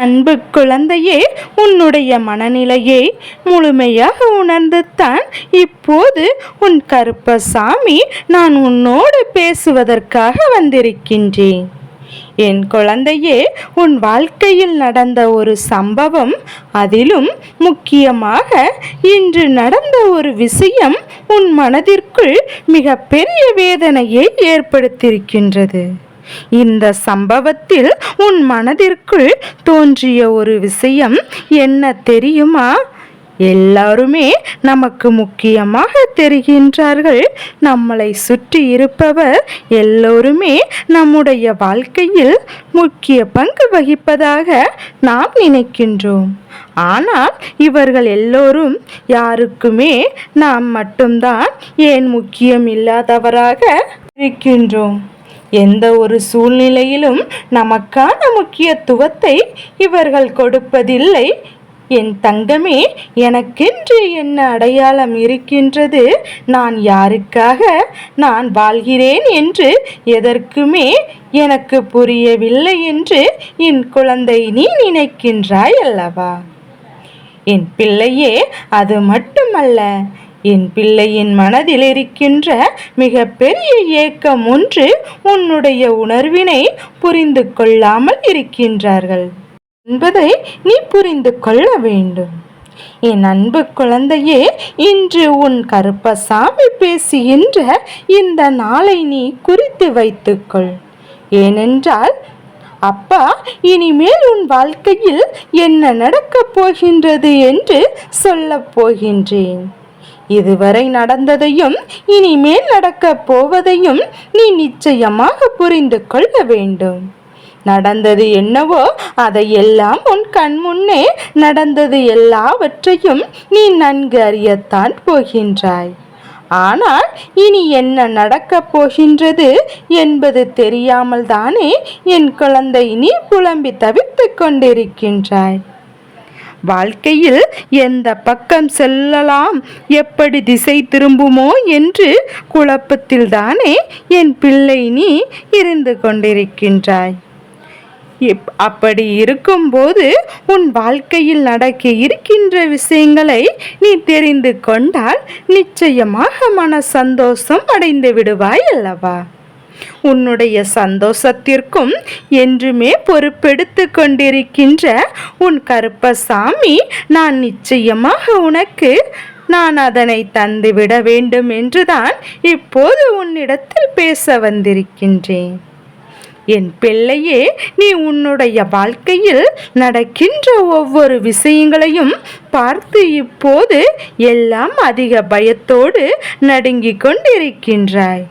அன்பு குழந்தையே உன்னுடைய மனநிலையை முழுமையாக உணர்ந்துத்தான் இப்போது உன் கருப்பசாமி நான் உன்னோடு பேசுவதற்காக வந்திருக்கின்றேன். என் குழந்தையே உன் வாழ்க்கையில் நடந்த ஒரு சம்பவம் அதிலும் முக்கியமாக இன்று நடந்த ஒரு விஷயம் உன் மனதிற்குள் மிகப்பெரிய வேதனையை ஏற்படுத்தியிருக்கின்றது. இந்த சம்பவத்தில் உன் மனதிற்குள் தோன்றிய ஒரு விஷயம் என்ன தெரியுமா? எல்லாருமே நமக்கு முக்கியமாக தெரிகின்றார்கள். நம்மளை சுற்றி இருப்பவர் எல்லோருமே நம்முடைய வாழ்க்கையில் முக்கிய பங்கு வகிப்பதாக நாம் நினைக்கின்றோம். ஆனால் இவர்கள் எல்லோரும் யாருக்குமே நாம் மட்டும்தான் ஏன் முக்கியம் இல்லாதவராக இருக்கின்றோம். எந்த ஒரு சூழ்நிலையிலும் நமக்கான முக்கியத்துவத்தை இவர்கள் கொடுப்பதில்லை. என் தங்கமே எனக்கென்று என்ன அடையாளம் இருக்கின்றது? நான் யாருக்காக நான் வாழ்கிறேன் என்று எதற்குமே எனக்கு புரியவில்லை என்று என் குழந்தை நீ நினைக்கின்றாய் அல்லவா? என் பிள்ளையே அது மட்டுமல்ல என் பிள்ளையின் மனதில் இருக்கின்ற மிக பெரிய ஏக்கம் ஒன்று உன்னுடைய உணர்வினை புரிந்து கொள்ளாமல் இருக்கின்றார்கள் என்பதை நீ புரிந்து கொள்ள வேண்டும். என் அன்பு குழந்தையே இன்று உன் கருப்பசாமி பேசுகின்ற இந்த நாளை நீ குறித்து வைத்துக்கொள். ஏனென்றால் அப்பா இனிமேல் உன் வாழ்க்கையில் என்ன நடக்கப் போகின்றது என்று சொல்லப் போகின்றேன். இதுவரை நடந்ததையும் இனிமேல் நடக்கப் போவதையும் நீ நிச்சயமாக புரிந்து கொள்ள வேண்டும். நடந்தது என்னவோ அதையெல்லாம் உன் கண் முன்னே நடந்தது எல்லாவற்றையும் நீ நன்கு அறியத்தான் போகின்றாய். ஆனால் இனி என்ன நடக்கப் போகின்றது என்பது தெரியாமல் தானே என் குழந்தை நீ புலம்பி தவித்து கொண்டிருக்கின்றாய். வாழ்க்கையில் எந்த பக்கம் செல்லலாம்? எப்படி திசை திரும்புமோ என்று குழப்பத்தில் தானே என் பிள்ளை நீ இருந்து கொண்டிருக்கின்றாய். அப்படி இருக்கும்போது உன் வாழ்க்கையில் நடக்க இருக்கின்ற விஷயங்களை நீ தெரிந்து கொண்டால் நிச்சயமாக மன சந்தோஷம் அடைந்து விடுவாய் அல்லவா? உன்னுடைய சந்தோஷத்திற்கும் என்றுமே பொறுப்பெடுத்து கொண்டிருக்கின்ற உன் கருப்பசாமி நான் நிச்சயமாக உனக்கு நான் அதனை தந்துவிட வேண்டும் என்றுதான் இப்போது உன்னிடத்தில் பேச வந்திருக்கின்றேன். என் பிள்ளையே நீ உன்னுடைய வாழ்க்கையில் நடக்கின்ற ஒவ்வொரு விஷயங்களையும் பார்த்து இப்போது எல்லாம் அதிக பயத்தோடு நடுங்கிக் கொண்டிருக்கின்றாய்.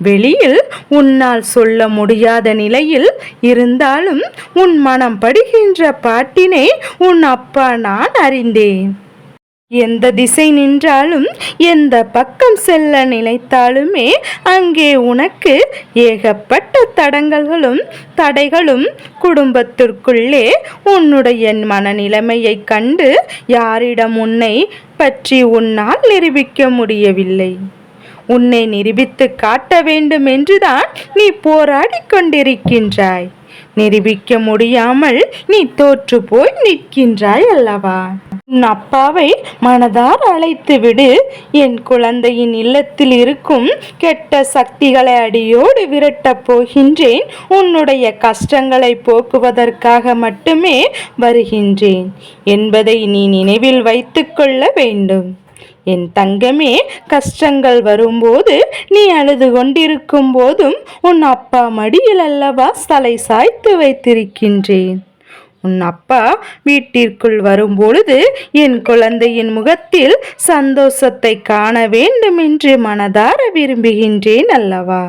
வெளியில் உன்னால் சொல்ல முடியாத நிலையில் இருந்தாலும் உன் மனம் படுகின்ற பாட்டினை உன் அப்பா நான் அறிந்தேன். எந்த திசை நின்றாலும் எந்த பக்கம் செல்ல நினைத்தாலுமே அங்கே உனக்கு ஏகப்பட்ட தடங்கல்களும் தடைகளும் குடும்பத்திற்குள்ளே உன்னுடைய மனநிலைமையை கண்டு யாரிடம் உன்னை பற்றி உன்னால் நிரூபிக்க முடியவில்லை. உன்னை நிரூபித்து காட்ட வேண்டும் என்றுதான் நீ போராடி கொண்டிருக்கின்றாய். நிரூபிக்க முடியாமல் நீ தோற்று போய் நிற்கின்றாய் அல்லவா? உன் அப்பாவை மனதார் அழைத்து விடு. என் குழந்தையின் இல்லத்தில் இருக்கும் கெட்ட சக்திகளை அடியோடு விரட்டப் போகின்றேன். உன்னுடைய கஷ்டங்களை போக்குவதற்காக மட்டுமே வருகின்றேன் என்பதை நீ நினைவில் வைத்துக்கொள்ள வேண்டும். என் தங்கமே கஷ்டங்கள் வரும்போது நீ அழுது கொண்டிருக்கும் போதும் உன் அப்பா மடியில் அல்லவா தலை சாய்த்து வைத்திருக்கின்றேன். உன் அப்பா வீட்டிற்குள் வரும்பொழுது என் குழந்தையின் முகத்தில் சந்தோஷத்தை காண வேண்டும் என்று மனதார விரும்புகின்றேன் அல்லவா?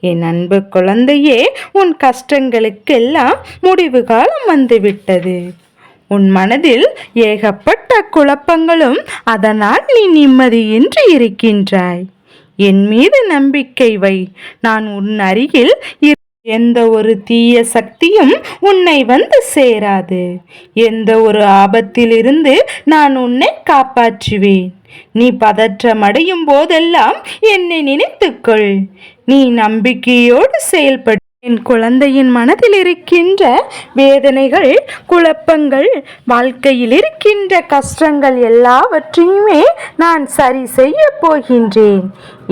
என் அன்பு குழந்தையே உன் கஷ்டங்களுக்கெல்லாம் முடிவு காலம் வந்துவிட்டது. உன் மனதில் ஏகப்பட்ட குழப்பங்களும் அதனால் நீ நிம்மதியின்றி இருக்கின்றாய். என் மீது நம்பிக்கை வை. நான் உன் அருகில் எந்த ஒரு தீய சக்தியும் உன்னை வந்து சேராது. எந்த ஒரு ஆபத்திலிருந்து நான் உன்னை காப்பாற்றுவேன். நீ பதற்றமடையும் போதெல்லாம் என்னை நினைத்துக்கொள். நீ நம்பிக்கையோடு செயல்படு. என் குழந்தையின் மனதில் இருக்கின்ற வேதனைகள் குழப்பங்கள் வாழ்க்கையில் இருக்கின்ற கஷ்டங்கள் எல்லாவற்றையுமே நான் சரி செய்ய போகின்றேன்.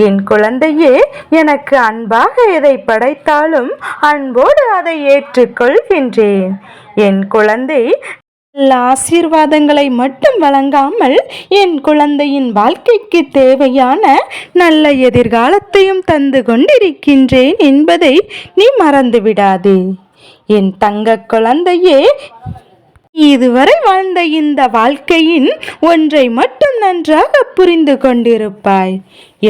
என் குழந்தையே எனக்கு அன்பாக எதை படைத்தாலும் அன்போடு அதை ஏற்றுக்கொள்கின்றேன். என் குழந்தை நல்ல ஆசீர்வாதங்களை மட்டும் வழங்காமல் என் குழந்தையின் வாழ்க்கைக்கு தேவையான நல்ல எதிர்காலத்தையும் தந்து கொண்டிருக்கின்றேன் என்பதை நீ மறந்துவிடாதே. என் தங்க குழந்தையே இதுவரை வாழ்ந்த இந்த வாழ்க்கையின் ஒன்றை மட்டும் நன்றாக புரிந்து கொண்டிருப்பாய்.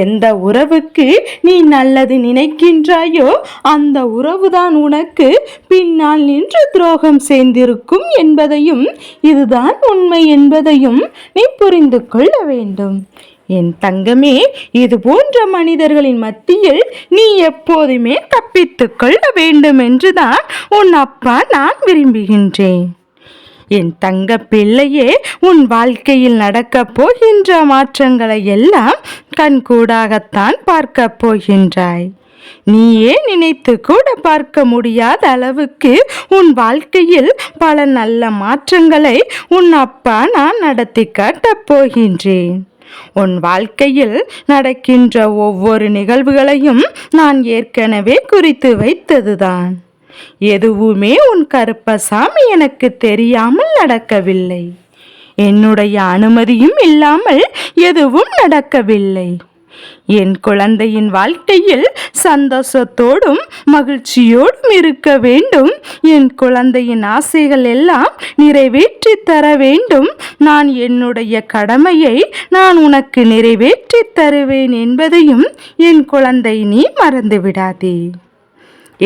எந்த உறவுக்கு நீ நல்லது நினைக்கின்றாயோ அந்த உறவுதான் உனக்கு பின்னால் நின்று துரோகம் செய்திருக்கும் என்பதையும் இதுதான் உண்மை என்பதையும் நீ புரிந்து கொள்ள வேண்டும். என் தங்கமே இது போன்ற மனிதர்களின் மத்தியில் நீ எப்போதுமே தப்பித்துக் கொள்ள வேண்டும் என்றுதான் உன் அப்பா நான் விரும்புகின்றேன். என் தங்க பிள்ளையே உன் வாழ்க்கையில் நடக்கப் போகின்ற மாற்றங்களை எல்லாம் கண்கூடாகத்தான் பார்க்கப் போகின்றாய். நீயே நினைத்து கூட பார்க்க முடியாத அளவுக்கு உன் வாழ்க்கையில் பல நல்ல மாற்றங்களை உன் அப்பா நான் நடத்தி காட்டப் போகின்றேன். உன் வாழ்க்கையில் நடக்கின்ற ஒவ்வொரு நிகழ்வுகளையும் நான் ஏற்கனவே குறித்து வைத்ததுதான். எதுவுமே உன் கருப்பசாமி எனக்கு தெரியாமல் நடக்கவில்லை. என்னுடைய அனுமதியும் இல்லாமல் எதுவும் நடக்கவில்லை. என் குழந்தையின் வாழ்க்கையில் சந்தோஷத்தோடும் மகிழ்ச்சியோடும் இருக்க வேண்டும். என் குழந்தையின் ஆசைகள் எல்லாம் நிறைவேற்றி தர வேண்டும். நான் என்னுடைய கடமையை நான் உனக்கு நிறைவேற்றி தருவேன் என்பதையும் என் குழந்தை நீ மறந்துவிடாதே.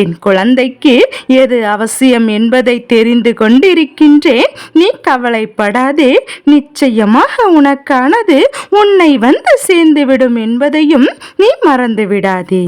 என் குழந்தைக்கு எது அவசியம் என்பதை தெரிந்து கொண்டிருக்கின்றேன். நீ கவலைப்படாதே. நிச்சயமாக உனக்கானது உன்னை வந்து சேர்ந்துவிடும் என்பதையும் நீ மறந்து விடாதே.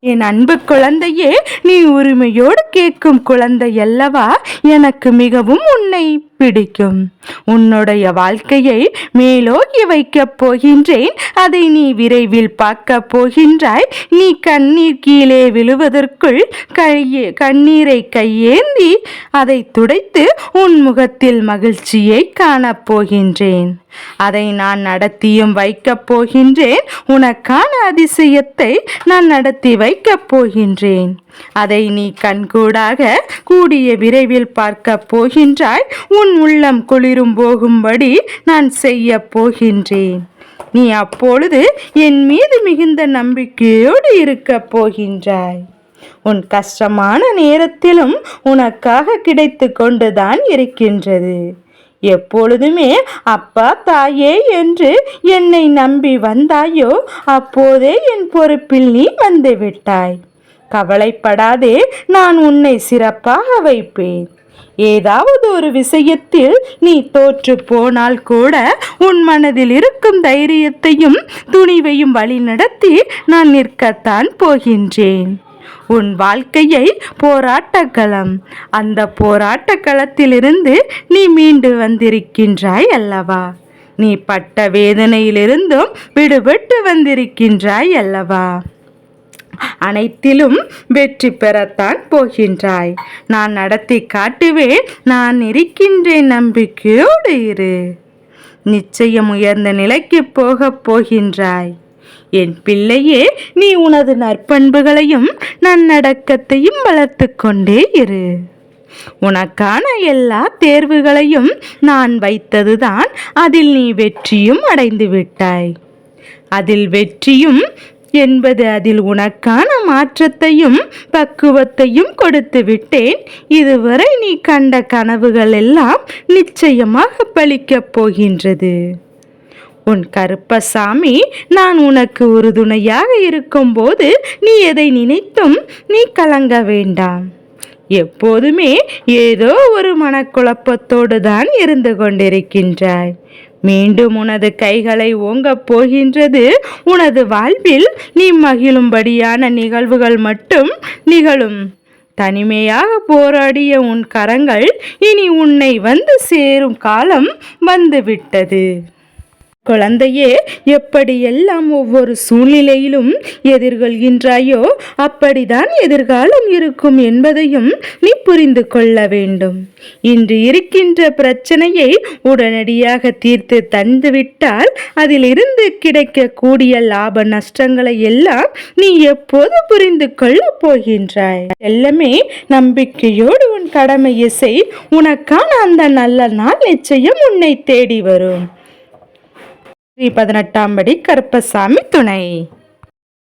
என் அன்பு குழந்தையே நீ உரிமையோடு கேட்கும் குழந்தை அல்லவா? எனக்கு மிகவும் உன்னை பிடிக்கும். உன்னுடைய வாழ்க்கையை மேலோக்கி வைக்கப் போகின்றேன். அதை நீ விரைவில் பார்க்க போகின்றாய். நீ கண்ணீர் கீழே விழுவதற்குள் கையே கண்ணீரை கையேந்தி அதை துடைத்து உன் முகத்தில் மகிழ்ச்சியை காணப் போகின்றேன். அதை நான் நடத்தியும் வைக்கப் போகின்றேன். உனக்கான அதிசயத்தை நான் நடத்தி வைக்கப் போகின்றேன். அதை நீ கண்கூடாக கூடிய விரைவில் பார்க்க போகின்றாய். உன் உள்ளம் குளிரும் போகும்படி நான் செய்ய போகின்றேன். நீ அப்பொழுது என் மீது மிகுந்த நம்பிக்கையோடு இருக்கப் போகின்றாய். உன் கஷ்டமான நேரத்திலும் உனக்காக கிடைத்து கொண்டுதான் இருக்கின்றது. எப்பொழுதுமே அப்பா தாயே என்று என்னை நம்பி வந்தாயோ அப்போதே என் பொறுப்பில் நீ வந்து விட்டாய். கவலைப்படாதே நான் உன்னை சிறப்பாக வைப்பேன். ஏதாவது ஒரு விஷயத்தில் நீ தோற்று போனால் கூட உன் மனதில் இருக்கும் தைரியத்தையும் துணிவையும் வழிநடத்தி நான் நிற்கத்தான் போகின்றேன். உன் வாழ்க்கையை போராட்ட களம் அந்த போராட்ட களத்திலிருந்து நீ மீண்டு வந்திருக்கின்றாய் அல்லவா? நீ பட்ட வேதனையிலிருந்தும் விடுபட்டு வந்திருக்கின்றாய் அல்லவா? அனைத்திலும் வெற்றி பெறத்தான் போகின்றாய். நான் நடத்தி காட்டுவேன் நான் இருக்கின்றேன் நம்பிக்கையோடு இரு. நிச்சயம் உயர்ந்த நிலைக்கு போகப் போகின்றாய். என் பிள்ளையே நீ உனது நற்பண்புகளையும் நன்னடக்கத்தையும் வளர்த்து கொண்டே இரு. உனக்கான எல்லா தேர்வுகளையும் நான் வைத்ததுதான் அதில் நீ வெற்றியும் அடைந்து விட்டாய். அதில் வெற்றியும் என்பது அதில் உனக்கான மாற்றத்தையும் பக்குவத்தையும் கொடுத்து விட்டேன். இதுவரை நீ கண்ட கனவுகள் எல்லாம் நிச்சயமாக பலிக்கப் போகின்றது. உன் கருப்பசாமி நான் உனக்கு உறுதுணையாக இருக்கும்போது நீ எதை நினைத்தும் நீ கலங்க வேண்டாம். எப்போதுமே ஏதோ ஒரு மனக்குழப்பத்தோடு தான் இருந்து கொண்டிருக்கின்றாய். மீண்டும் உனது கைகளை ஓங்கப் போகின்றது. உனது வாழ்வில் நீ மகிழும்படியான நிகழ்வுகள் மட்டும் நிகழும். தனிமையாக போராடிய உன் கரங்கள் இனி உன்னை வந்து சேரும் காலம் வந்துவிட்டது. குழந்தையே எப்படியெல்லாம் ஒவ்வொரு சூழ்நிலையிலும் எதிர்கொள்கின்றாயோ அப்படிதான் எதிர்காலம் இருக்கும் என்பதையும் நீ புரிந்து கொள்ள வேண்டும். இன்று இருக்கின்ற பிரச்சனையை உடனடியாக தீர்த்து தந்துவிட்டால் அதிலிருந்து கிடைக்கக்கூடிய லாப நஷ்டங்களை எல்லாம் நீ எப்போது புரிந்து கொள்ளப் போகின்றாய்? எல்லாமே நம்பிக்கையோடு உன் கடமையை செய். உனக்கான அந்த நல்ல நாள் நிச்சயம் உன்னை தேடி வரும். ஸ்ரீ பதினெட்டாம் படி கருப்பசாமி துணை.